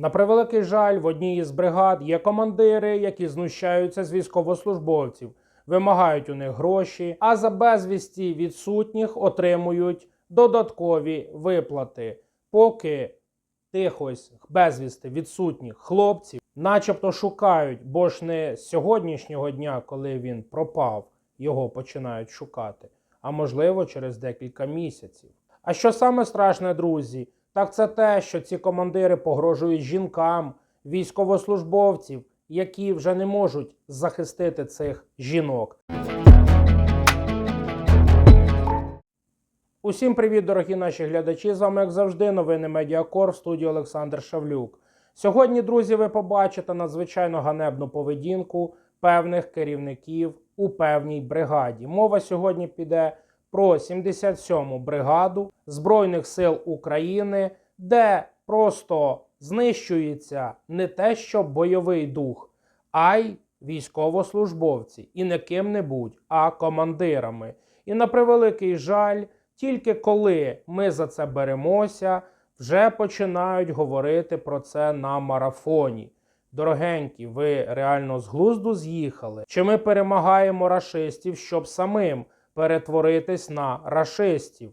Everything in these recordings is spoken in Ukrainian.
На превеликий жаль, в одній із бригад є командири, які знущаються з військовослужбовців, вимагають у них гроші, а за безвісті відсутніх отримують додаткові виплати, поки тих ось безвісти відсутніх хлопців, начебто шукають, бо ж не з сьогоднішнього дня, коли він пропав, його починають шукати, а можливо через декілька місяців. А що саме страшне, друзі, так це те, що ці командири погрожують жінкам, військовослужбовців, які вже не можуть захистити цих жінок. Усім привіт, дорогі наші глядачі! З вами, як завжди, новини Медіакор в студії Олександр Шавлюк. Сьогодні, друзі, ви побачите надзвичайно ганебну поведінку певних керівників у певній бригаді. Мова сьогодні піде про 77-му бригаду Збройних сил України, де просто знищується не те, що бойовий дух, а й військовослужбовці, і не ким-небудь, а командирами. І на превеликий жаль, тільки коли ми за це беремося, вже починають говорити про це на марафоні. Дорогенькі, ви реально з глузду з'їхали? Чи ми перемагаємо рашистів, щоб самим перетворитись на рашистів?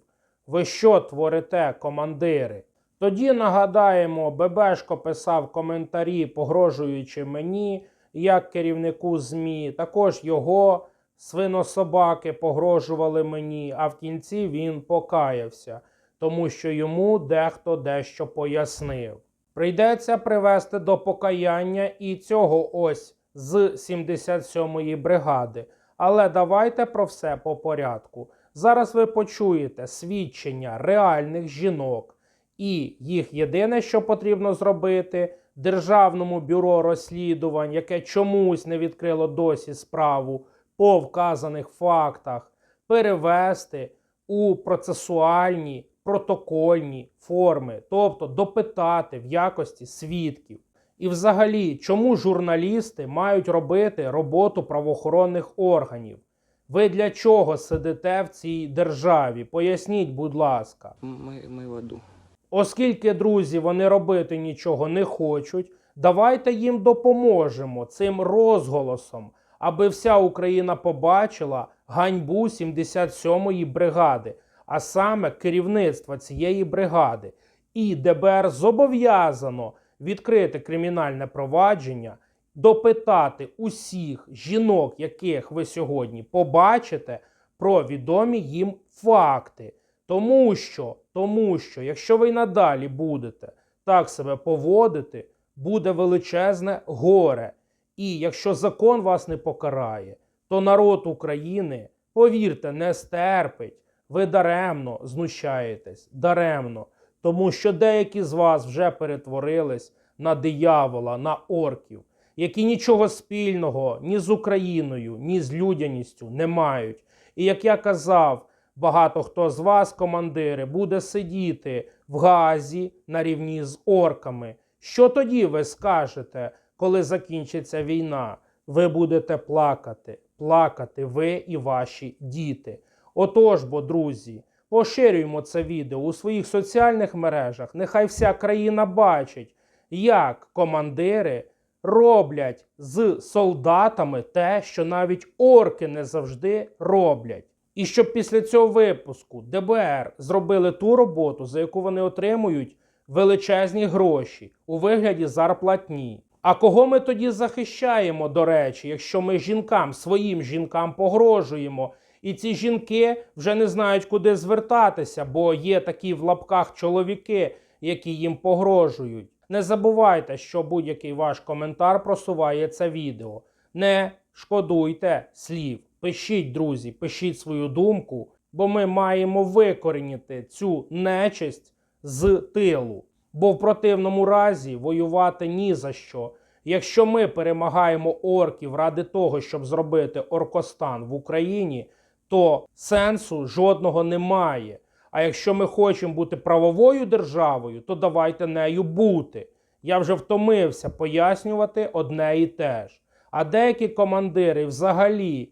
Ви що творите, командири? Тоді нагадаємо, Бебешко писав коментарі, погрожуючи мені, як керівнику ЗМІ. Також його свинособаки погрожували мені, а в кінці він покаявся, тому що йому дехто дещо пояснив. Прийдеться привести до покаяння і цього ось з 77-ї бригади. Але давайте про все по порядку. Зараз ви почуєте свідчення реальних жінок, і їх єдине, що потрібно зробити Державному бюро розслідувань, яке чомусь не відкрило досі справу по вказаних фактах, перевести у процесуальні протокольні форми, тобто допитати в якості свідків. І, взагалі, чому журналісти мають робити роботу правоохоронних органів? Ви для чого сидите в цій державі? Поясніть, будь ласка. Мы, мы в аду. Оскільки, друзі, вони робити нічого не хочуть, давайте їм допоможемо цим розголосом, аби вся Україна побачила ганьбу 77-ї бригади, а саме керівництва цієї бригади. І ДБР зобов'язано відкрити кримінальне провадження, допитати усіх жінок, яких ви сьогодні побачите, про відомі їм факти. Тому що, тому що, якщо ви й надалі будете так себе поводити, буде величезне горе. І якщо закон вас не покарає, то народ України, повірте, не стерпить. Ви даремно знущаєтесь, даремно. Тому що деякі з вас вже перетворились на диявола, на орків, які нічого спільного ні з Україною, ні з людяністю не мають. І як я казав, багато хто з вас, командири, буде сидіти в Газі на рівні з орками. Що тоді ви скажете, коли закінчиться війна? Ви будете плакати, плакати ви і ваші діти. Отож бо, друзі, поширюємо це відео у своїх соціальних мережах. Нехай вся країна бачить, як командири роблять з солдатами те, що навіть орки не завжди роблять. І щоб після цього випуску ДБР зробили ту роботу, за яку вони отримують величезні гроші у вигляді зарплатні. А кого ми тоді захищаємо, до речі, якщо ми жінкам, своїм жінкам погрожуємо, і ці жінки вже не знають, куди звертатися, бо є такі в лапках чоловіки, які їм погрожують. Не забувайте, що будь-який ваш коментар просуває це відео. Не шкодуйте слів. Пишіть, друзі, пишіть свою думку, бо ми маємо викорінити цю нечисть з тилу. Бо в противному разі воювати ні за що. Якщо ми перемагаємо орків ради того, щоб зробити оркостан в Україні, то сенсу жодного немає. А якщо ми хочемо бути правовою державою, то давайте нею бути. Я вже втомився пояснювати одне і те ж. А деякі командири взагалі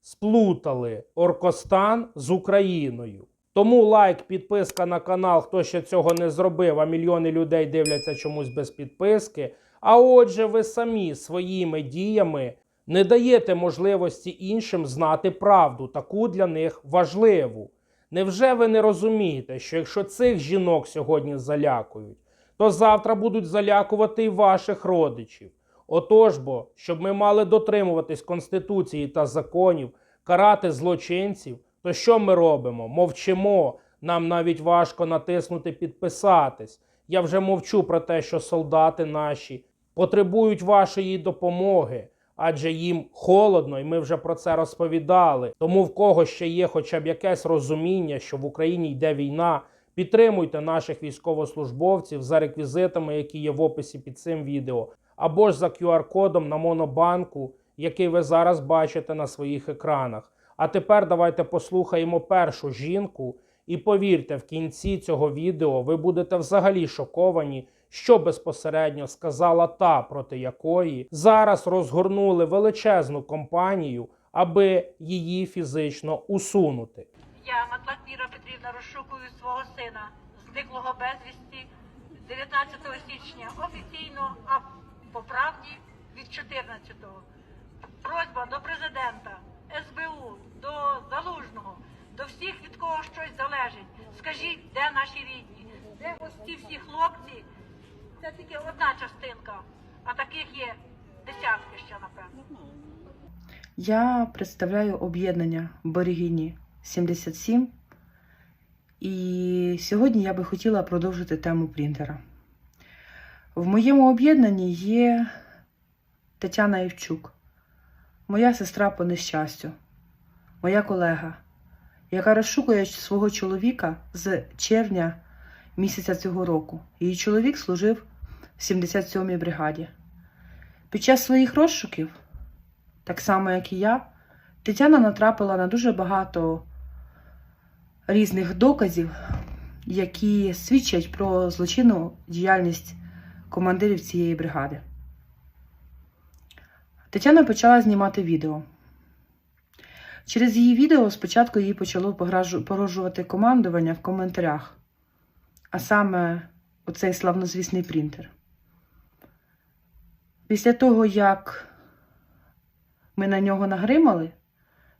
сплутали Оркостан з Україною. Тому лайк, підписка на канал, хто ще цього не зробив, а мільйони людей дивляться чомусь без підписки. А отже, ви самі своїми діями не даєте можливості іншим знати правду, таку для них важливу. Невже ви не розумієте, що якщо цих жінок сьогодні залякують, то завтра будуть залякувати і ваших родичів? Отож бо, щоб ми мали дотримуватись Конституції та законів, карати злочинців, то що ми робимо? Мовчимо. Нам навіть важко натиснути підписатись. Я вже мовчу про те, що солдати наші потребують вашої допомоги, адже їм холодно, і ми вже про це розповідали. Тому в кого ще є хоча б якесь розуміння, що в Україні йде війна, підтримуйте наших військовослужбовців за реквізитами, які є в описі під цим відео, або ж за QR-кодом на Монобанку, який ви зараз бачите на своїх екранах. А тепер давайте послухаємо першу жінку. І повірте, в кінці цього відео ви будете взагалі шоковані, що безпосередньо сказала та, проти якої зараз розгорнули величезну кампанію, аби її фізично усунути. Я, Матлак Віра Петрівна, розшукую свого сина, зниклого безвісті 19 січня офіційно, а по правді від 14-го. Просьба до президента, СБУ, до Залужного, до всіх, від кого щось залежить. Скажіть, де наші рідні? Де ось ці всі хлопці? Це тільки одна частинка, а таких є десятки ще, напевно. Я представляю об'єднання Борігіні 77. І сьогодні я би хотіла продовжити тему принтера. В моєму об'єднанні є Тетяна Євчук, моя сестра по нещастю, моя колега, яка розшукує свого чоловіка з червня місяця цього року. Її чоловік служив в 77-й бригаді. Під час своїх розшуків так само, як і я, Тетяна натрапила на дуже багато різних доказів, які свідчать про злочинну діяльність командирів цієї бригади. Тетяна почала знімати відео. Через її відео спочатку їй почало погрожувати командування в коментарях, а саме оцей славнозвісний принтер. Після того, як ми на нього нагримали,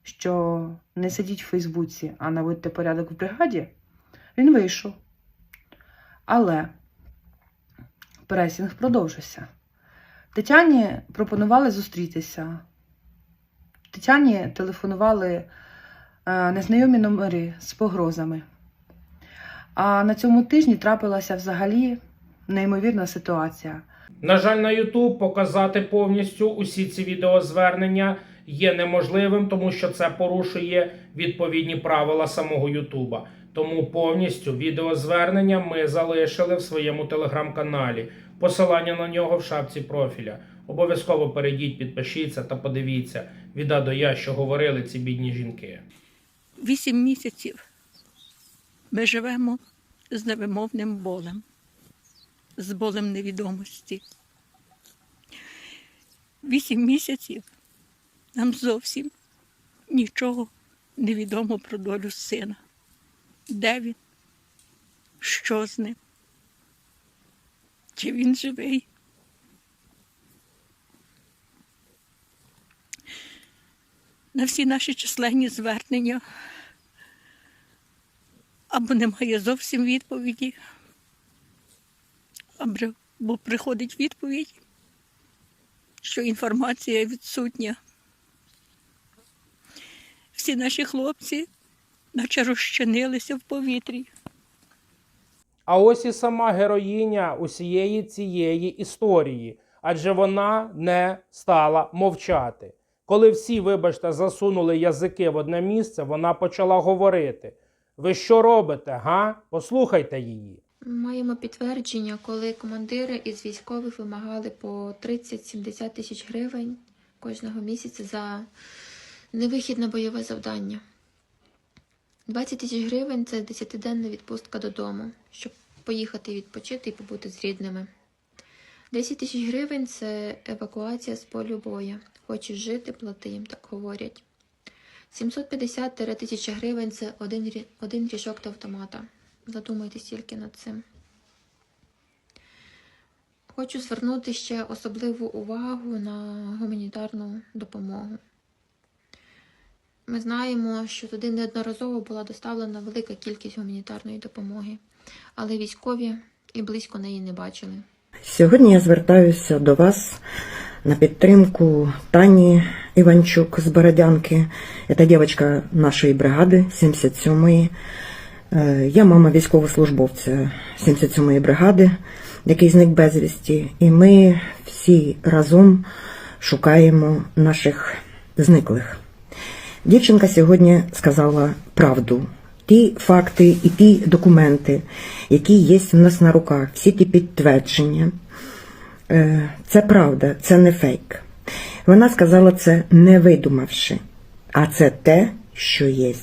що не сидіть в Фейсбуці, а наводьте порядок в бригаді, він вийшов. Але пресінг продовжився. Тетяні пропонували зустрітися. Тетяні телефонували е, незнайомі номери з погрозами. А на цьому тижні трапилася взагалі неймовірна ситуація. На жаль, на YouTube показати повністю усі ці відеозвернення є неможливим, тому що це порушує відповідні правила самого Ютуба. Тому повністю відеозвернення ми залишили в своєму телеграм-каналі. Посилання на нього в шапці профіля. Обов'язково перейдіть, підпишіться та подивіться від А до Я, що говорили ці бідні жінки. Вісім місяців ми живемо з невимовним болем, з болем невідомості. Вісім місяців нам зовсім нічого не відомо про долю сина. Де він? Що з ним? Чи він живий? На всі наші численні звернення або немає зовсім відповіді, або приходить відповідь, що інформація відсутня. Всі наші хлопці наче розчинилися в повітрі. А ось і сама героїня усієї цієї історії, адже вона не стала мовчати. Коли всі, вибачте, засунули язики в одне місце, вона почала говорити: Ви що робите, га? Послухайте її. Маємо підтвердження, коли командири із військових вимагали по 30-70 тисяч гривень кожного місяця за невихід на бойове завдання. 20 тисяч гривень це 10-денна відпустка додому, щоб поїхати відпочити і побути з рідними. 10 тисяч гривень це евакуація з полю бою. Хочеш жити, плати їм, так говорять. 750-1000 гривень це один, один ріжок до автомата. Задумайтесь тільки над цим. Хочу звернути ще особливу увагу на гуманітарну допомогу. Ми знаємо, що туди неодноразово була доставлена велика кількість гуманітарної допомоги, але військові і близько неї не бачили. Сьогодні я звертаюся до вас на підтримку Тані Іванчук з Бородянки. Це дівчинка нашої бригади 77-ї. Е, Я мама військовослужбовця 77-ї бригади, який зник безвісті. І ми всі разом шукаємо наших зниклих. Дівчинка сьогодні сказала правду. Ті факти і ті документи, які є в нас на руках, всі ті підтвердження, е, це правда, це не фейк. Вона сказала це не видумавши, а це те, що є.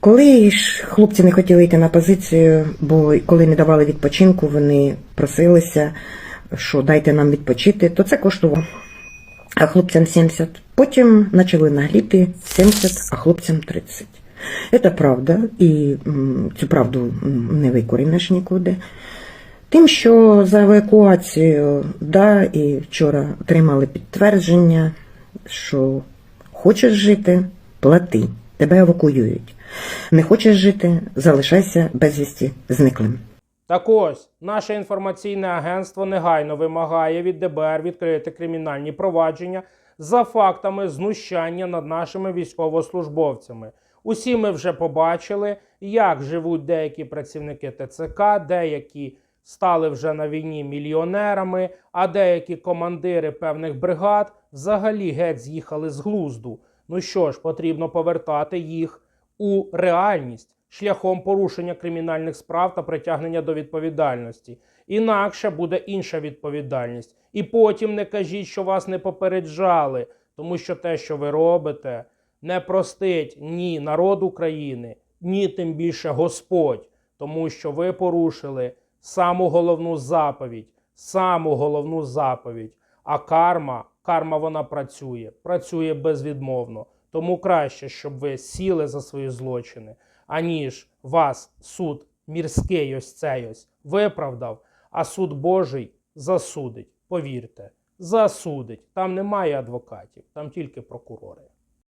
Коли ж хлопці не хотіли йти на позицію, бо коли не давали відпочинку, вони просилися, що дайте нам відпочити, то це коштувало а хлопцям 70. Потім почали нагліти 70, а хлопцям 30. Це правда, і цю правду не викорінеш нікуди. Тим, що за евакуацію, да, і вчора отримали підтвердження, що хочеш жити, плати, тебе евакуюють. Не хочеш жити, залишайся безвісті зниклим. Так ось, наше інформаційне агентство негайно вимагає від ДБР відкрити кримінальні провадження за фактами знущання над нашими військовослужбовцями. Усі ми вже побачили, як живуть деякі працівники ТЦК, деякі стали вже на війні мільйонерами, а деякі командири певних бригад взагалі геть з'їхали з глузду. Ну що ж, потрібно повертати їх у реальність шляхом порушення кримінальних справ та притягнення до відповідальності. Інакше буде інша відповідальність. І потім не кажіть, що вас не попереджали, тому що те, що ви робите, не простить ні народ України, ні тим більше Господь, тому що ви порушили саму головну заповідь, саму головну заповідь. А карма, карма вона працює, працює безвідмовно. Тому краще, щоб ви сіли за свої злочини, аніж вас суд мірський ось цей ось виправдав, а суд Божий засудить. Повірте, засудить. Там немає адвокатів, там тільки прокурори.